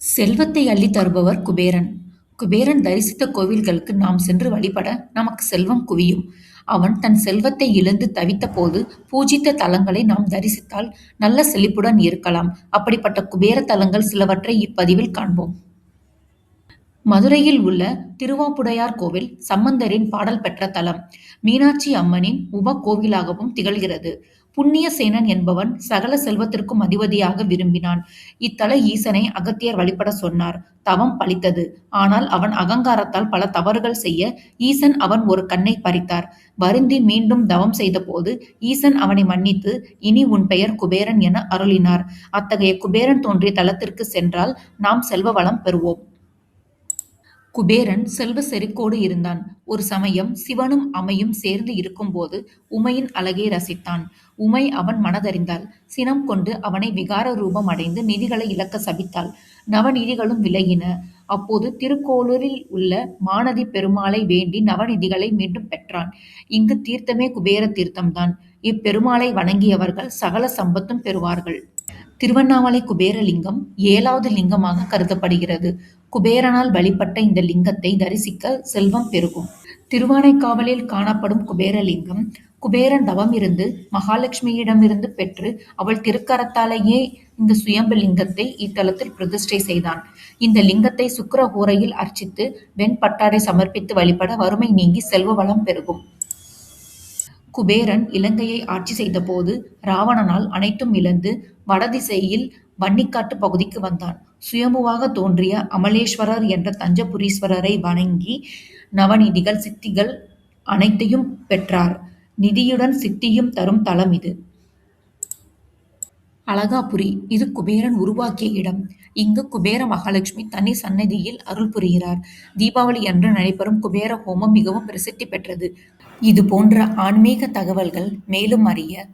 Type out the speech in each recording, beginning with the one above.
செல்வத்தை அள்ளித் தருபவர் குபேரன். குபேரன் தரிசித்த கோவில்களுக்கு நாம் சென்று வழிபட நமக்கு செல்வம் குவியும். அவன் தன் செல்வத்தை இழந்து தவித்த போது பூஜித்த தலங்களை நாம் தரிசித்தால் நல்ல செழிப்புடன் இருக்கலாம். அப்படிப்பட்ட குபேர தலங்கள் சிலவற்றை இப்பதிவில் காண்போம். மதுரையில் உள்ள திருவாப்புடையார் கோவில் சம்பந்தரின் பாடல் பெற்ற தலம். மீனாட்சி அம்மனின் உப கோவிலாகவும் திகழ்கிறது. புண்ணியசேனன் என்பவன் சகல செல்வத்திற்கும் அதிபதியாக விரும்பினான். இத்தல ஈசனை அகத்தியர் வழிபடச் சொன்னார். தவம் பலித்தது. ஆனால் அவன் அகங்காரத்தால் பல தவறுகள் செய்ய ஈசன் அவன் ஒரு கண்ணைப் பறித்தார். வருந்தி மீண்டும் தவம் செய்தபோது ஈசன் அவனை மன்னித்து இனி உன் பெயர் குபேரன் என அருளினார். அத்தகைய குபேரன் தோன்றிய தலத்திற்குச் சென்றால் நாம் செல்வ வளம் பெறுவோம். குபேரன் செல்வ செருக்கோடு இருந்தான். ஒரு சமயம் சிவனும் அமையும் சேர்ந்து இருக்கும்போது உமையின் அழகை ரசித்தான். உமை அவன் மனதறிந்தாள். சினம் கொண்டு அவனை விகார ரூபம் அடைந்து நிதிகளை இழக்கச் சபித்தாள். நவநிதிகளும் விலகின. அப்போது திருக்கோளூரில் உள்ள மாநதிப் பெருமாளை வேண்டி நவநிதிகளை மீண்டும் பெற்றான். இங்கு தீர்த்தமே குபேர தீர்த்தம்தான். இப்பெருமாளை வணங்கியவர்கள் சகல சம்பத்தும் பெறுவார்கள். திருவண்ணாமலை குபேரலிங்கம் ஏழாவது லிங்கமாக கருதப்படுகிறது. குபேரனால் வழிபட்ட இந்த லிங்கத்தை தரிசிக்க செல்வம் பெருகும். திருவானைக்காவலில் காணப்படும் குபேரலிங்கம் குபேரன் தவமிருந்து மகாலட்சுமியிடமிருந்து பெற்று அவள் திருக்கரத்தாலேயே இந்த சுயம்பு லிங்கத்தை இத்தலத்தில் பிரதிஷ்டை செய்தான். இந்த லிங்கத்தை சுக்கர ஊரையில் அர்ச்சித்து வெண்பட்டாடை சமர்ப்பித்து வழிபட வறுமை நீங்கி செல்வ வளம் பெருகும். குபேரன் இலங்கையை ஆட்சி செய்தபோது இராவணனால் அனைத்தும் இழந்து வடதிசையில் வன்னிக்காட்டுப் பகுதிக்கு வந்தான். சுயம்புவாக தோன்றிய அமலேஸ்வரர் என்ற தஞ்சபுரீஸ்வரரை வணங்கி நவநிதிகள் சித்திகள் அனைத்தையும் பெற்றார். நிதியுடன் சித்தியும் தரும் தலம் இது. அழகாபுரி இது குபேரன் உருவாக்கிய இடம். இங்கு குபேர மகாலட்சுமி தனி சன்னதியில் அருள் புரிகிறார். தீபாவளி அன்று நடைபெறும் குபேர ஹோமம் மிகவும் பிரசித்தி பெற்றது. இது போன்ற ஆன்மீக தகவல்கள் மேலும் அறிய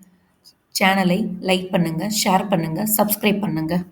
சேனலை லைக் பண்ணுங்கள் ஷேர் பண்ணுங்கள் சப்ஸ்கிரைப் பண்ணுங்கள்